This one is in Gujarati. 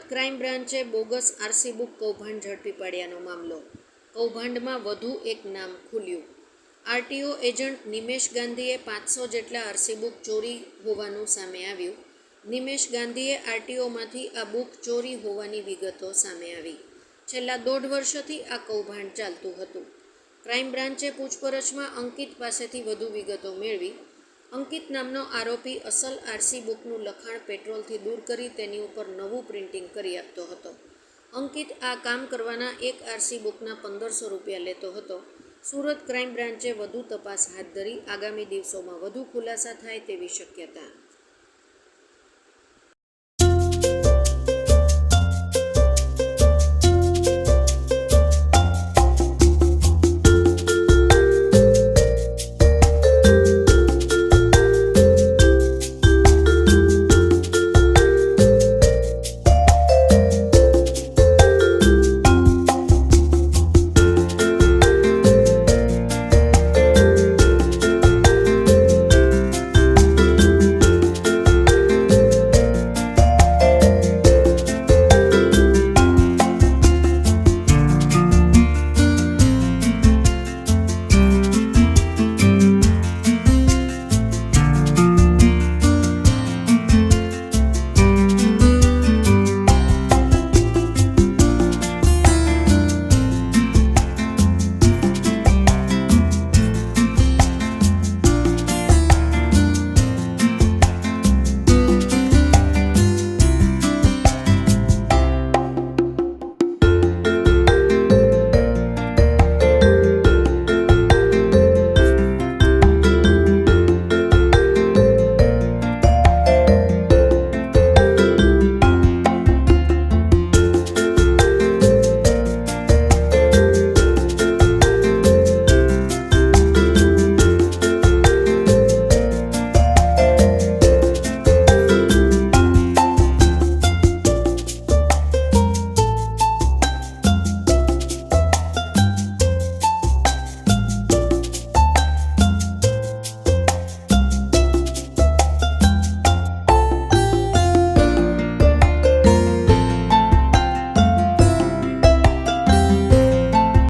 સુરત ક્રાઇમ બ્રાન્ચે બોગસ આરસી બુક કૌભાંડ ઝડપી પાડ્યાનો મામલો. કૌભાંડમાં વધુ એક નામ ખુલ્યું. આરટીઓ એજન્ટ નિમેશ ગાંધીએ પાંચસો જેટલા આરસી બુક ચોરી હોવાનું સામે આવ્યું. નિમેશ ગાંધીએ આરટીઓમાંથી આ બુક ચોરી હોવાની વિગતો સામે આવી. છેલ્લા દોઢ વર્ષથી આ કૌભાંડ ચાલતું હતું. ક્રાઇમ બ્રાન્ચે પૂછપરછમાં અંકિત પાસેથી વધુ વિગતો મેળવી અંકિત નામનો આરોપી અસલ આરસી બુકનું લખાણ પેટ્રોલથી દૂર કરી તેની ઉપર નવું પ્રિન્ટિંગ કરી આપતો હતો. અંકિત આ કામ કરવાના એક આરસી બુકના પંદરસો રૂપિયા લેતો હતો. સુરત ક્રાઇમ બ્રાન્ચે વધુ તપાસ હાથ ધરી આગામી દિવસોમાં વધુ ખુલાસા થાય તેવી શક્યતા.